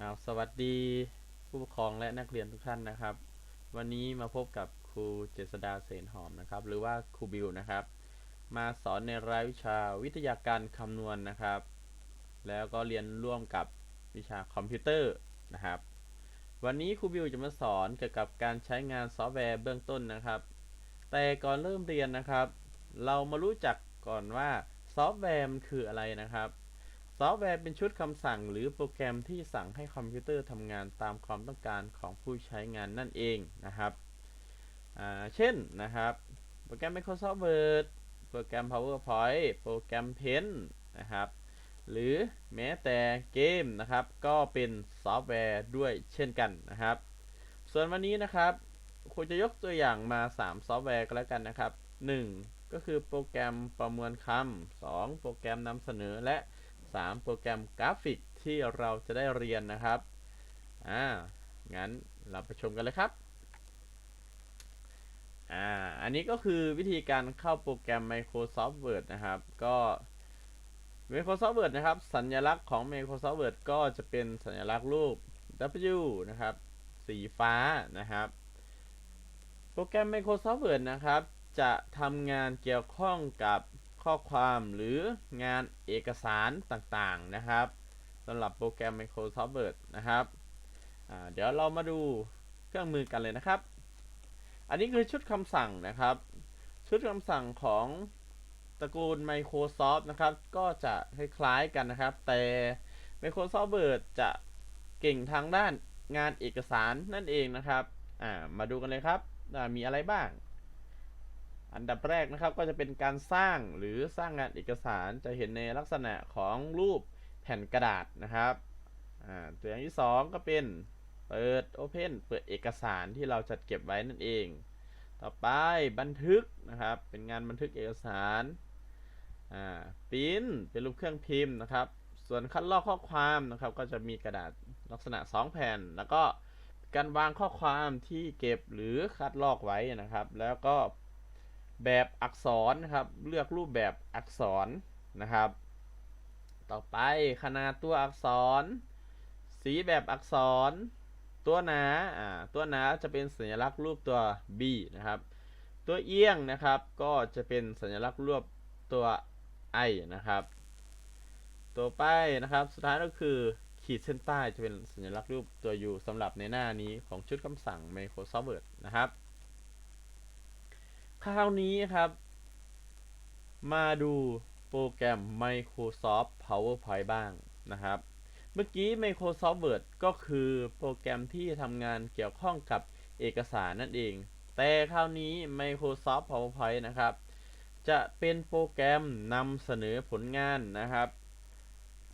อ้าสวัสดีผู้ปกครองและนักเรียนทุกท่านนะครับ วันนี้มาพบกับครูเจษดาเสนหอมนะครับ หรือว่าครูบิวนะครับ มาสอนในรายวิชาวิทยาการคำนวณนะครับ แล้วก็เรียนร่วมกับวิชาคอมพิวเตอร์นะครับ วันนี้ครูบิวจะมาสอนเกี่ยวกับการใช้งานซอฟต์แวร์เบื้องต้นนะครับ แต่ก่อนเริ่มเรียนนะครับ เรามารู้จักก่อนว่าซอฟต์แวร์มันคืออะไรนะครับ ซอฟต์แวร์เป็นชุดคำสั่งหรือโปรแกรมที่สั่งให้คอมพิวเตอร์ทำงานตามความต้องการของผู้ใช้งานนั่นเองนะครับ เช่นนะครับ โปรแกรม Microsoft Word โปรแกรม PowerPoint โปรแกรม Paint นะครับ หรือแม้แต่เกมนะครับ ก็เป็นซอฟต์แวร์ด้วยเช่นกันนะครับ ส่วนวันนี้นะครับควรจะยกตัวอย่างมา 3 ซอฟต์แวร์ก็แล้วกันนะครับ 1. ก็คือโปรแกรมประมวลคำ 2. โปรแกรมนำเสนอและ 3 โปรแกรมกราฟิกที่เราจะได้เรียนนะครับ อ่า งั้นเราไปชมกันเลยครับ อ่า อันนี้ก็คือวิธีการเข้าโปรแกรม Microsoft Word นะครับ ก็ Microsoft Word นะครับ สัญลักษณ์ของ Microsoft Word ก็จะเป็นสัญลักษณ์รูป W นะครับ สีฟ้านะครับ โปรแกรม Microsoft Word นะครับ จะทำงานเกี่ยวข้องกับ ข้อความหรืองานเอกสารต่างๆนะครับสำหรับโปรแกรม Microsoft Word นะครับเดี๋ยวเรามาดูเครื่องมือกันเลยนะครับ อันนี้คือชุดคำสั่งนะครับ ชุดคำสั่งของตระกูล Microsoft นะครับ ก็จะคล้ายๆกันนะครับ แต่ Microsoft Word จะเก่งทางด้านงานเอกสารนั่นเองนะครับ มาดูกันเลยครับ มีอะไรบ้าง อันดับแรกนะครับก็จะเป็นการสร้างหรือสร้างงานเอกสารจะเห็นในลักษณะของรูปแผ่นกระดาษนะครับตัวอย่างที่ 2 ก็เป็นเปิด Open เปิดเอกสารที่เราจัดเก็บไว้นั่นเอง ต่อไปบันทึกนะครับ เป็นงานบันทึกเอกสารอ่าพิมพ์เป็นรูปเครื่องพิมพ์นะครับ ส่วนคัดลอกข้อความนะครับ ก็จะมีกระดาษลักษณะ 2 แผ่น แล้วก็การวางข้อความที่เก็บหรือคัดลอกไว้นะครับ แล้วก็ แบบอักษรนะครับ เลือกรูปแบบอักษรนะครับ ต่อไปขนาดตัวอักษร สีแบบอักษร ตัวหนาอ่าตัวหนาจะเป็นสัญลักษณ์รูปตัว B นะครับ ตัวเอียงนะครับก็จะเป็นสัญลักษณ์รูปตัว I นะครับ ตัวไปนะครับสุดท้ายก็คือขีดเส้นใต้จะเป็นสัญลักษณ์รูปตัว U สำหรับในหน้านี้ของชุดคำสั่ง Microsoft Word นะครับ คราวนี้ครับ มาดูโปรแกรม Microsoft PowerPoint บ้างนะครับ เมื่อกี้ Microsoft Word ก็คือโปรแกรมที่ทำงานเกี่ยวข้องกับเอกสารนั่นเอง แต่คราวนี้ Microsoft PowerPoint นะครับ จะเป็นโปรแกรมนำเสนอผลงานนะครับ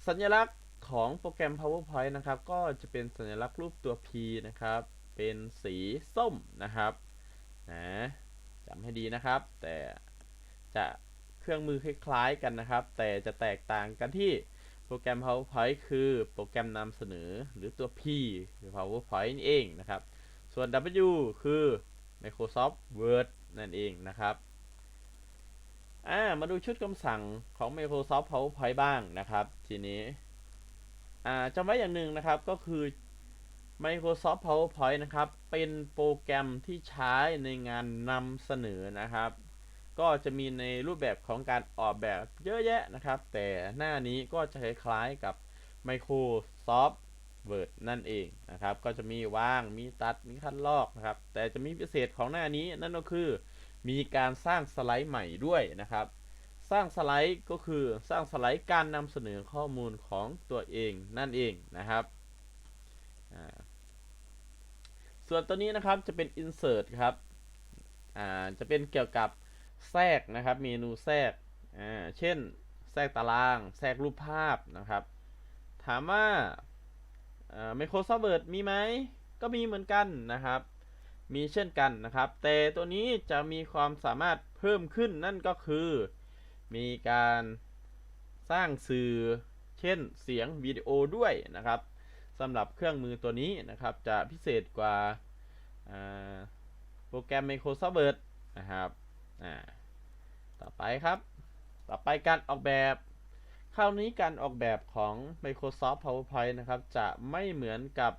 สัญลักษณ์ของโปรแกรม PowerPoint นะครับ ก็จะเป็นสัญลักษณ์รูปตัว P นะครับ เป็นสีส้มนะครับ นะ จำให้ดีนะครับ แต่จะเครื่องมือคล้ายๆกันนะครับ แต่จะแตกต่างกันที่โปรแกรม PowerPoint คือโปรแกรมนำเสนอหรือตัว P คือ PowerPoint นี่เองนะครับ ส่วน W คือ Microsoft Word นั่นเองนะครับอ่ามาดูชุดคำสั่งของ Microsoft PowerPoint บ้างนะครับ ทีนี้อ่าจำไว้อย่างหนึ่งนะครับก็คือ Microsoft PowerPoint นะครับ เป็นโปรแกรมที่ใช้ในงานนำเสนอนะครับ ก็จะมีในรูปแบบของการออกแบบเยอะแยะนะครับ แต่หน้านี้ก็จะคล้ายๆกับ Microsoft Word นั่นเองนะครับ ก็จะมีวาง มีตัด มีคัดลอกนะครับ แต่จะมีพิเศษของหน้านี้นั่นก็คือ มีการสร้างสไลด์ใหม่ด้วยนะครับ สร้างสไลด์ก็คือสร้างสไลด์การนำเสนอข้อมูลของตัวเองนั่นเองนะครับ ส่วนตัวนี้นะครับจะเป็น insert ครับอ่าจะเป็นเกี่ยวกับแทรกนะครับ เมนูแทรกอ่าเช่น แทรกตาราง แทรกรูปภาพนะครับ ถามว่าอ่า Microsoft Word มีไหม ก็มีเหมือนกันนะครับ มีเช่นกันนะครับ แต่ตัวนี้จะมีความสามารถเพิ่มขึ้นนั่นก็คือ มีการสร้างสื่อ เช่นเสียงวิดีโอด้วยนะครับ สำหรับเครื่องมือตัวนี้นะครับ จะพิเศษกว่าโปรแกรม Microsoft Word นะครับต่อไปครับ ต่อไปการออกแบบคราวนี้การออกแบบของ Microsoft PowerPoint นะครับ จะไม่เหมือนกับ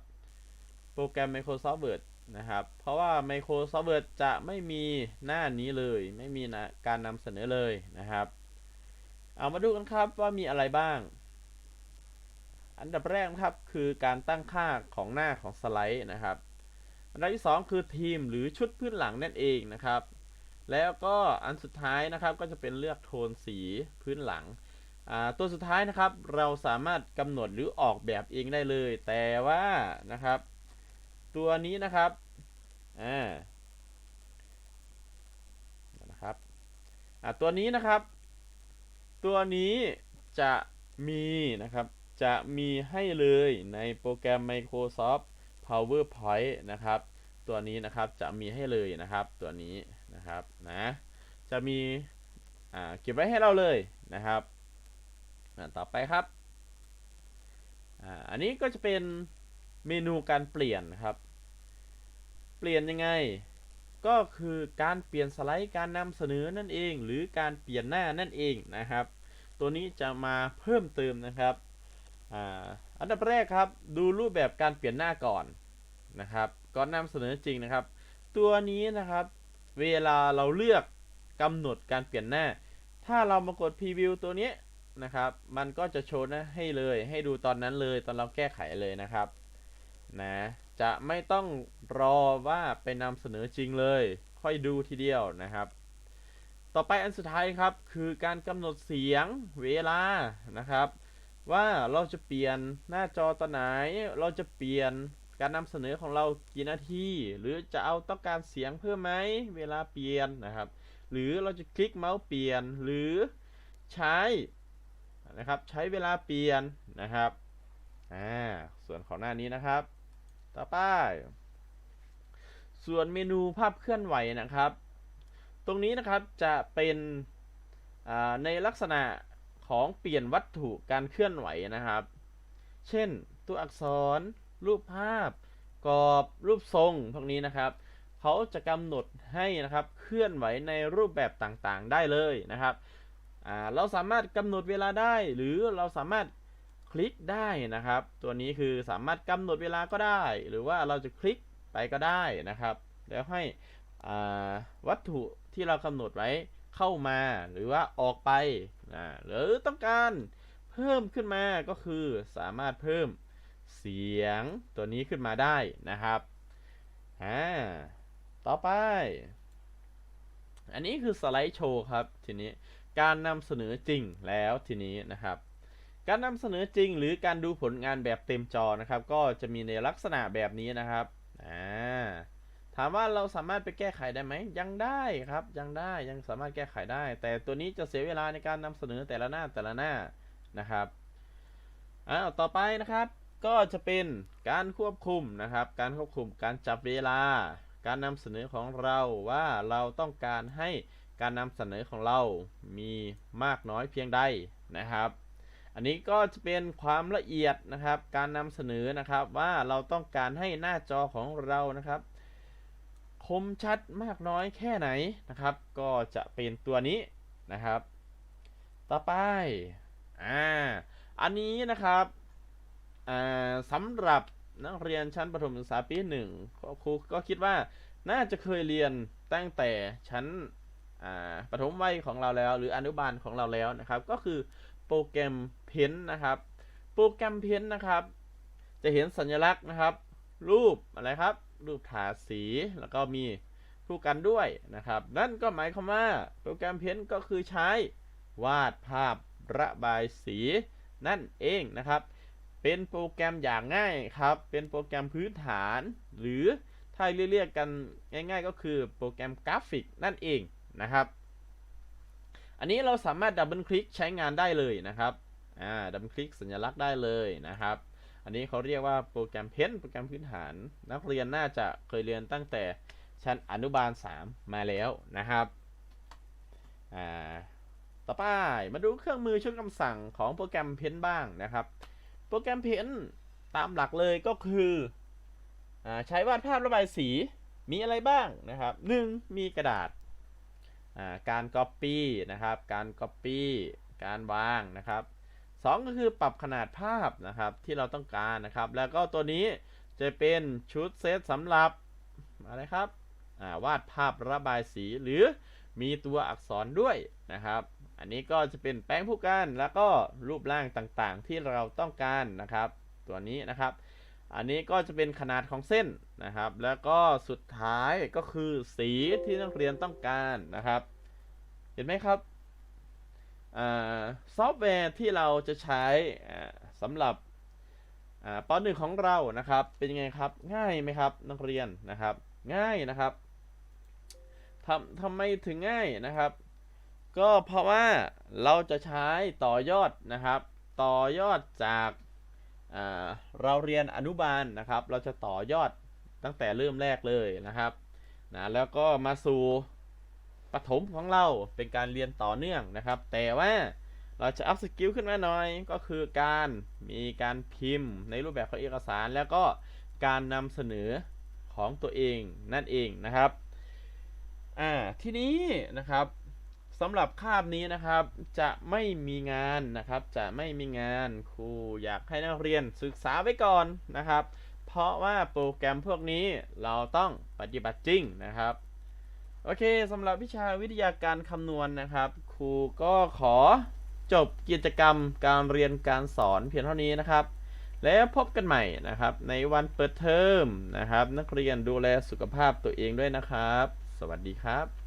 โปรแกรม Microsoft Word นะครับ เพราะว่า Microsoft Word จะไม่มีหน้านี้เลย ไม่มีนะการนำเสนอเลยนะครับ เอามาดูกันครับว่ามีอะไรบ้าง อันดับแรกนะครับคือการตั้งค่าของหน้าของสไลด์นะครับ อันดับที่ 2 คือทีมหรือชุดพื้นหลังนั่นเองนะครับ แล้วก็อันสุดท้ายนะครับก็จะเป็นเลือกโทนสีพื้นหลัง ตัวสุดท้ายนะครับเราสามารถกำหนดหรือออกแบบเองได้เลย แต่ว่านะครับ ตัวนี้นะครับอ่านะครับตัวนี้นะครับ ตัวนี้จะมีนะครับ จะมีให้เลยในโปรแกรม Microsoft PowerPoint นะครับ ตัวนี้นะครับจะมีให้เลยนะครับตัวนี้นะครับนะจะมีอ่าเก็บไว้ให้เราเลยนะครับอ่าต่อไปครับอ่าอันนี้ก็จะเป็นเมนูการเปลี่ยนครับ เปลี่ยนยังไง ก็คือการเปลี่ยนสไลด์การนำเสนอนั่นเอง หรือการเปลี่ยนหน้านั่นเองนะครับ ตัวนี้จะมาเพิ่มเติมนะครับ อันดับแรกครับ ดูรูปแบบการเปลี่ยนหน้าก่อนนะครับก่อนนำเสนอจริงนะครับ ตัวนี้นะครับ เวลาเราเลือกกำหนดการเปลี่ยนหน้า ถ้าเรามากดพรีวิวตัวนี้นะครับ มันก็จะโชว์นะให้เลย ให้ดูตอนนั้นเลยตอนเราแก้ไขเลยนะครับนะจะไม่ต้องรอว่าไปนำเสนอจริงเลย ค่อยดูทีเดียวนะครับ ต่อไปอันสุดท้ายครับ คือการกำหนดเสียงเวลานะครับ ว่าเราจะเปลี่ยนหน้าจอตอนไหน เราจะเปลี่ยนการนำเสนอของเรากี่นาที หรือจะเอาต้องการเสียงเพิ่มไหมเวลาเปลี่ยนนะครับ หรือเราจะคลิกเมาส์เปลี่ยนหรือใช้นะครับใช้เวลาเปลี่ยนนะครับอ่าส่วนของหน้านี้นะครับ ต่อไป ส่วนเมนูภาพเคลื่อนไหวนะครับ ตรงนี้นะครับจะเป็นอ่าในลักษณะ ของเปลี่ยนวัตถุการเคลื่อนไหวนะครับ เช่น ตัวอักษร รูปภาพ กรอบ รูปทรงพวกนี้นะครับ เขาจะกำหนดให้นะครับเคลื่อนไหวในรูปแบบต่างๆ ได้เลยนะครับเราสามารถกำหนดเวลาได้ หรือเราสามารถคลิกได้นะครับ ตัวนี้คือสามารถกำหนดเวลาก็ได้ หรือว่าเราจะคลิกไปก็ได้นะครับ แล้วให้วัตถุที่เรากำหนดไว้ เข้ามาหรือว่าออกไปนะหรือต้องการเพิ่มขึ้นมาก็คือสามารถเพิ่มเสียงตัวนี้ขึ้นมาได้นะครับอ่าต่อไป อันนี้คือสไลด์โชว์ครับทีนี้การนำเสนอจริงแล้วทีนี้นะครับ การนำเสนอจริงหรือการดูผลงานแบบเต็มจอนะครับ ก็จะมีในลักษณะแบบนี้นะครับอ่า ถามว่าเราสามารถไปแก้ไขได้ไหม ยังได้ครับ ยังได้ยังสามารถแก้ไขได้ แต่ตัวนี้จะเสียเวลาในการนำเสนอแต่ละหน้าแต่ละหน้านะครับอ้าวต่อไปนะครับ ก็จะเป็นการควบคุมนะครับ การควบคุมการจับเวลา การนำเสนอของเราว่าเราต้องการให้การนำเสนอของเรามีมากน้อยเพียงใดนะครับ อันนี้ก็จะเป็นความละเอียดนะครับ การนำเสนอนะครับว่าเราต้องการให้หน้าจอของเรานะครับ คมชัดมากน้อยแค่ไหนนะครับ ก็จะเป็นตัวนี้นะครับ ต่อไปอ่าอันนี้นะครับอ่าสำหรับนักเรียนชั้นประถมศึกษาปีหนึ่งครูก็คิดว่าน่าจะเคยเรียนตั้งแต่ชั้นอ่าประถมวัยของเราแล้ว หรืออนุบาลของเราแล้วนะครับ ก็คือโปรแกรมเพ้นนะครับ โปรแกรมเพ้นนะครับ จะเห็นสัญลักษณ์นะครับ รูปอะไรครับ รูปถาดสี แล้วก็มีคู่กันด้วยนะครับ นั่นก็หมายความว่าโปรแกรมเพ้นก็คือใช้วาดภาพระบายสีนั่นเองนะครับ เป็นโปรแกรมอย่างง่ายครับ เป็นโปรแกรมพื้นฐาน หรือถ้าเรียกๆกันง่าย ๆ ก็คือโปรแกรมกราฟิกนั่นเองนะครับ อันนี้เราสามารถดับเบิลคลิกใช้งานได้เลยนะครับ อ่า ดับเบิลคลิกสัญลักษณ์ได้เลยนะครับ อันนี้เขาเรียกว่าโปรแกรมเพนโปรแกรมพื้นฐาน นักเรียนน่าจะเคยเรียนตั้งแต่ชั้นอนุบาล 3 มาแล้วนะครับอ่าต่อไปมาดูเครื่องมือชุดคำสั่งของโปรแกรมเพนบ้างนะครับ โปรแกรมเพนตามหลักเลยก็คืออใช้วาดภาพระบายสีมีอะไรบ้างนะครับ 1. มีกระดาษาการ Copy นะครับ การ Copy การวางนะครับ สองก็คือปรับขนาดภาพนะครับที่เราต้องการนะครับ แล้วก็ตัวนี้จะเป็นชุดเซตสำหรับอะไรครับาวาดภาพระบายสีหรือมีตัวอักษรด้วยนะครับ อันนี้ก็จะเป็นแป้งผู้กันแล้วก็รูปร่างต่างๆ ที่เราต้องการนะครับ ตัวนี้นะครับ อันนี้ก็จะเป็นขนาดของเส้นนะครับ แล้วก็สุดท้ายก็คือสีที่นักเรียนต้องการนะครับ เห็นไหมครับ ซอฟต์แวร์ที่เราจะใช้สำหรับปหนึ่งของเรานะครับ เป็นยังไงครับ ง่ายไหมครับนักเรียนนะครับ ง่ายนะครับทำทำไมถึงง่ายนะครับ ก็เพราะว่าเราจะใช้ต่อยอดนะครับ ต่อยอดจากาเราเรียนอนุบาลนะครับ เราจะต่อยอดตั้งแต่เริ่มแรกเลยนะครับนะแล้วก็มาสู่ ปฐมของเราเป็นการเรียนต่อเนื่องนะครับ แต่ว่าเราจะอัพสกิลขึ้นมาหน่อย ก็คือการมีการพิมพ์ในรูปแบบของเอกสาร แล้วก็การนำเสนอของตัวเองนั่นเองนะครับ อ่า ทีนี้นะครับสำหรับคาบนี้นะครับจะไม่มีงานนะครับ จะไม่มีงานครูอยากให้นักเรียนศึกษาไว้ก่อนนะครับ เพราะว่าโปรแกรมพวกนี้เราต้องปฏิบัติจริงนะครับ โอเคสำหรับวิชาวิทยาการคำนวณนะครับ ครูก็ขอจบกิจกรรมการเรียนการสอนเพียงเท่านี้นะครับ แล้วพบกันใหม่นะครับ ในวันเปิดเทอมนะครับ นักเรียนดูแลสุขภาพตัวเองด้วยนะครับ สวัสดีครับ